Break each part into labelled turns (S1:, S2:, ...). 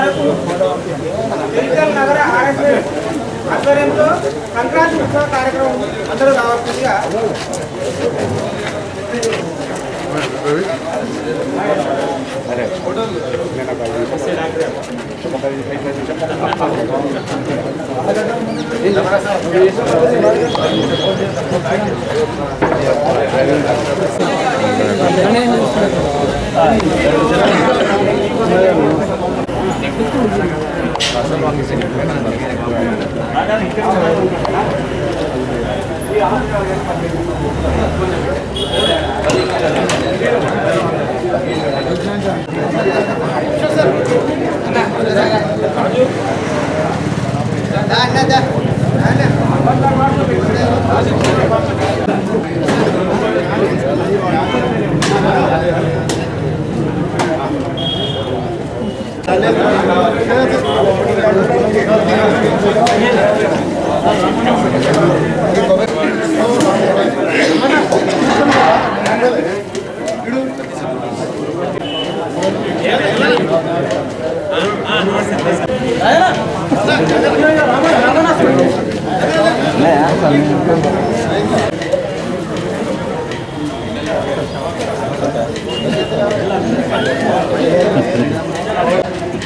S1: వరకు జగిత్యాల నగర ఆర్ఎస్ఎస్ ఆధ్వర్యంలో సంక్రాంతి ఉత్సవ కార్యక్రమం అందరూ రావాల్సిందిగా
S2: జగిత్యాల గాంధీ అట్లనా కొమరవెల్లి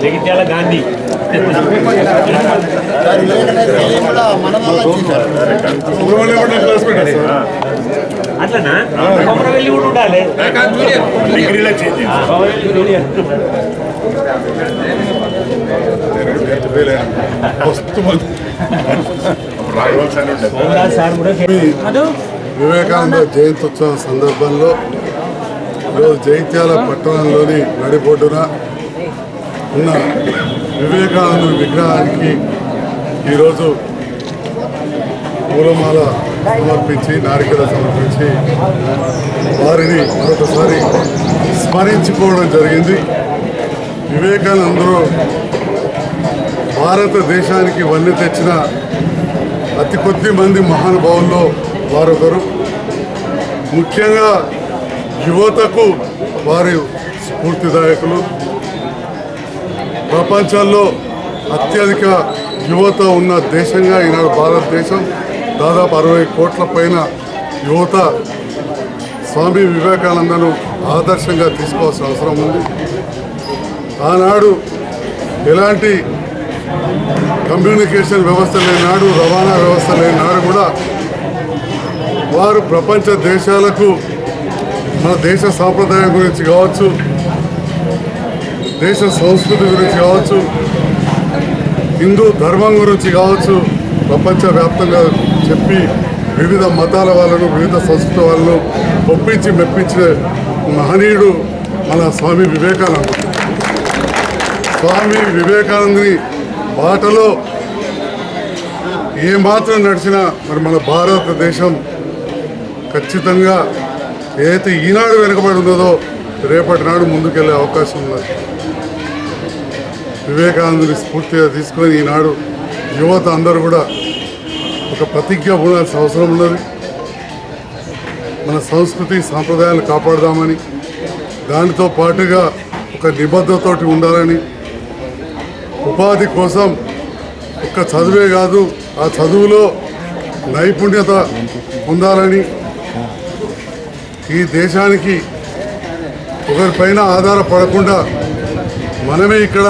S3: చేంజ్ రాయవలసి ఉండేది
S2: సార్ కూడా
S4: వివేకానంద జయంత్యుత్సవం సందర్భంలో ఈరోజు జైత్యాల పట్టణంలోని నడిపోటున ఉన్న వివేకానంద విగ్రహానికి ఈరోజు పూలమాల సమర్పించి నారికల సమర్పించి వారిని మరొకసారి స్మరించుకోవడం జరిగింది. వివేకానందరూ భారతదేశానికి వన్నె తెచ్చిన అతి కొద్ది మంది మహానుభావుల్లో వారొకరు. ముఖ్యంగా యువతకు వారి స్ఫూర్తిదాయకులు. ప్రపంచంలో అత్యధిక యువత ఉన్న దేశంగా ఈనాడు భారతదేశం దాదాపు అరవై కోట్ల పైన యువత స్వామి వివేకానందను ఆదర్శంగా తీసుకోవాల్సిన అవసరం ఉంది. ఆనాడు ఎలాంటి కమ్యూనికేషన్ వ్యవస్థ లేనాడు రవాణా వ్యవస్థ లేనాడు కూడా వారు ప్రపంచ దేశాలకు మన దేశ సాంప్రదాయం గురించి కావచ్చు దేశ సంస్కృతి గురించి కావచ్చు హిందూ ధర్మం గురించి కావచ్చు ప్రపంచవ్యాప్తంగా చెప్పి వివిధ మతాల వాళ్ళను వివిధ సంస్కృతి వాళ్ళను ఒప్పించి మెప్పించిన మహనీయుడు మన స్వామి వివేకానంద. స్వామి వివేకానందని బాటలో ఏమాత్రం నడిచినా మరి మన భారతదేశం ఖచ్చితంగా ఏదైతే ఈనాడు వెనుకబడి ఉన్నదో రేపటి నాడు ముందుకెళ్ళే అవకాశం ఉన్నది. వివేకానందుని స్ఫూర్తిగా తీసుకొని ఈనాడు యువత అందరూ కూడా ఒక ప్రతిజ్ఞ ఉండాల్సిన అవసరం ఉన్నది. మన సంస్కృతి సాంప్రదాయాలు కాపాడదామని దానితో పాటుగా ఒక నిబద్ధతోటి ఉండాలని ఉపాధి కోసం ఒక్క చదువే కాదు ఆ చదువులో నైపుణ్యత పొందాలని ఈ దేశానికి ఒకరిపైన ఆధారపడకుండా మనమే ఇక్కడ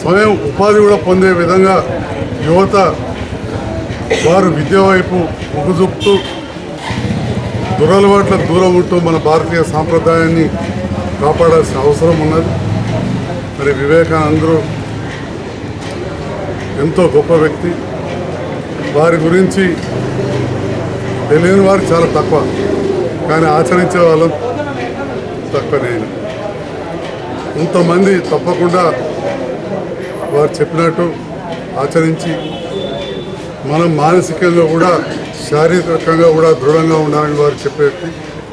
S4: స్వయం ఉపాధి కూడా పొందే విధంగా యువత వారు విద్య వైపు మొగ్గు చూపుతూ దురలవాట్లకు దూరం ఉంటూ మన భారతీయ సాంప్రదాయాన్ని కాపాడాల్సిన అవసరం ఉన్నది. మరి వివేకానందరు ఎంతో గొప్ప వ్యక్తి. వారి గురించి తెలియని వారు చాలా తక్కువ. కానీ ఆచరించే వాళ్ళం తక్కువ నేను ఇంతమంది తప్పకుండా వారు చెప్పినట్టు ఆచరించి మనం మానసికంగా కూడా శారీరకంగా కూడా దృఢంగా ఉండాలని వారు చెప్పేది.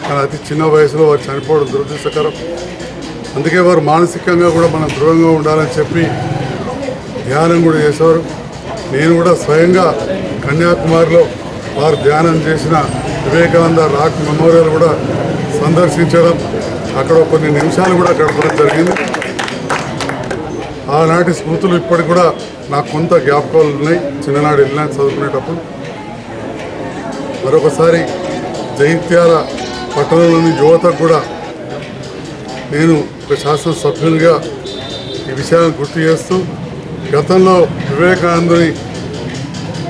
S4: కానీ అతి చిన్న వయసులో వారు చనిపోవడం దురదృష్టకరం. అందుకే వారు మానసికంగా కూడా మనం దృఢంగా ఉండాలని చెప్పి ధ్యానం కూడా చేసేవారు. నేను కూడా స్వయంగా కన్యాకుమారిలో వారు ధ్యానం చేసిన వివేకానంద రాక్ మెమోరియల్ కూడా సందర్శించడం అక్కడ కొన్ని నిమిషాలు కూడా గడపడం జరిగింది. ఆనాటి స్మృతులు ఇప్పటికి కూడా నాకు కొంత జ్ఞాపకాలు ఉన్నాయి. చిన్ననాడు వెళ్ళినా చదువుకునేటప్పుడు. మరొకసారి జైత్యాల పట్టణంలోని యువతకు కూడా నేను ఒక శాసనసభ్యునిగా ఈ విషయాన్ని గుర్తు చేస్తూ గతంలో వివేకానందుని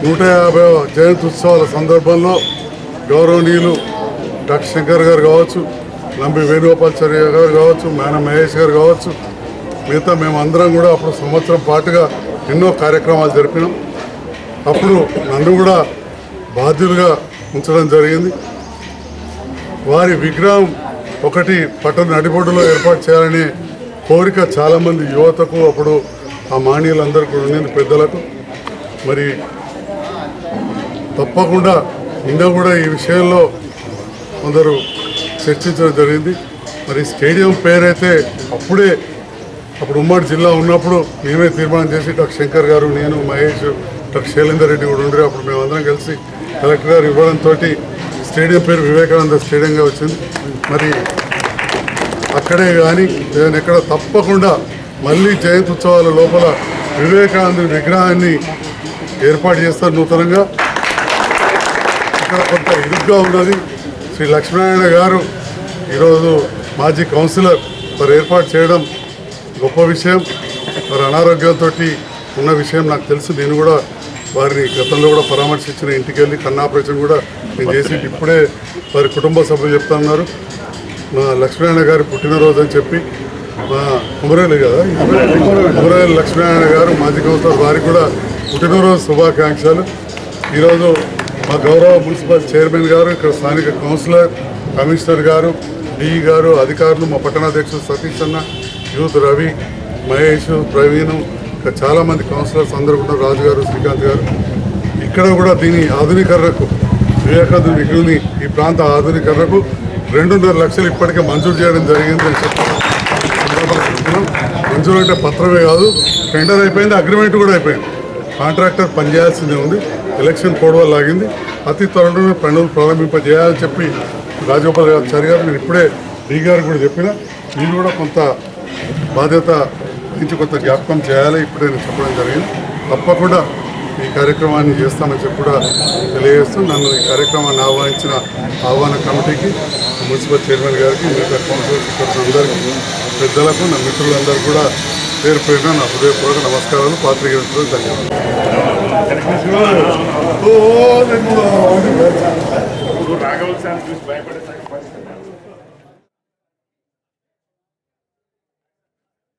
S4: నూట యాభై జయంతి ఉత్సవాల సందర్భంలో గౌరవనీయులు డాక్టర్ శంకర్ గారు కావచ్చు నంబి వేణుగోపాల్చారి గారు కావచ్చు మేన మహేష్ గారు కావచ్చు మిగతా మేమందరం కూడా అప్పుడు సంవత్సరం పాటుగా ఎన్నో కార్యక్రమాలు జరిపినాం. అప్పుడు నన్ను కూడా బాధ్యులుగా ఉంచడం జరిగింది. వారి విగ్రహం ఒకటి పట్టణ నడిబొడ్డులో ఏర్పాటు చేయాలనే కోరిక చాలామంది యువతకు అప్పుడు ఆ మానీయులందరికీ ఉండింది పెద్దలకు మరి తప్పకుండా నిన్న కూడా ఈ విషయంలో కొందరు చర్చించడం జరిగింది. మరి స్టేడియం పేరైతే అప్పుడే అప్పుడు ఉమ్మడి జిల్లా ఉన్నప్పుడు మేమే తీర్మానం చేసి డాక్టర్ శంకర్ గారు నేను మహేష్ డాక్టర్ శైలేందర్ రెడ్డి కూడా ఉండరు అప్పుడు మేమందరం కలిసి కలెక్టర్ గారు ఇవ్వడంతో స్టేడియం పేరు వివేకానంద స్టేడియంగా వచ్చింది. మరి అక్కడే కానీ నేను ఎక్కడ తప్పకుండా మళ్ళీ జయంతి ఉత్సవాల లోపల వివేకానంద విగ్రహాన్ని ఏర్పాటు చేస్తారు నూతనంగా. కొంత ఇరుగ్గా ఉన్నది. శ్రీ లక్ష్మీనారాయణ గారు ఈరోజు మాజీ కౌన్సిలర్ మరి ఏర్పాటు చేయడం గొప్ప విషయం. మరి అనారోగ్యంతో ఉన్న విషయం నాకు తెలుసు. నేను కూడా వారిని గతంలో కూడా పరామర్శించిన ఇంటికి వెళ్ళి కన్ను ఆపరేషన్ కూడా నేను చేసి ఇప్పుడే వారి కుటుంబ సభ్యులు చెప్తున్నారు మా లక్ష్మీనారాయణ గారి పుట్టినరోజు అని చెప్పి మా కుమరేలు కదా? కుమరేలు లక్ష్మీనారాయణ గారు మాజీ కౌన్సిలర్ వారికి కూడా పుట్టినరోజు శుభాకాంక్షలు. ఈరోజు మా గౌరవ మున్సిపల్ చైర్మన్ గారు ఇక్కడ స్థానిక కౌన్సిలర్ కమిషనర్ గారు డిఈ గారు అధికారులు మా పట్టణాధ్యక్షుడు సతీష్ అన్న యూత్ రవి మహేష్ ప్రవీణ్ ఇంకా చాలామంది కౌన్సిలర్స్ అందరూ కూడా రాజు గారు శ్రీకాంత్ గారు ఇక్కడ కూడా దీని ఆధునీకరణకు వివేకానంద విగ్రహుని ఈ ప్రాంత ఆధునీకరణకు రెండున్నర లక్షలు ఇప్పటికే మంజూరు చేయడం జరిగింది అని చెప్పి చెప్తున్నాం. మంజూరు అంటే పత్రమే కాదు టెండర్ అయిపోయింది అగ్రిమెంట్ కూడా అయిపోయింది కాంట్రాక్టర్ పనిచేయాల్సిందే ఉంది ఎలక్షన్ కోడ్ లాగింది అతి త్వరలోనే పనులు ప్రారంభింపజేయాలని చెప్పి రాజగోపాల్ గారు చారి గారు. నేను ఇప్పుడే డీ గారు కూడా చెప్పిన. మీరు కూడా కొంత బాధ్యత నుంచి కొంత జ్ఞాపకం చేయాలి. ఇప్పుడే నేను చెప్పడం జరిగింది. తప్పకుండా ఈ కార్యక్రమాన్ని చేస్తామని చెప్పి కూడా తెలియజేస్తూ నన్ను ఈ కార్యక్రమాన్ని ఆహ్వానించిన ఆహ్వాన కమిటీకి మున్సిపల్ చైర్మన్ గారికి మిగతా కౌన్సిలర్స్ అందరికీ పెద్దలకు నా మిత్రులందరూ కూడా పేరు పేరున నా హృదయపూర్వక నమస్కారాలు. పాత్రికేయులకు ధన్యవాదాలు.
S3: రాఘవల్ సార్ చూసి భయపడేసారు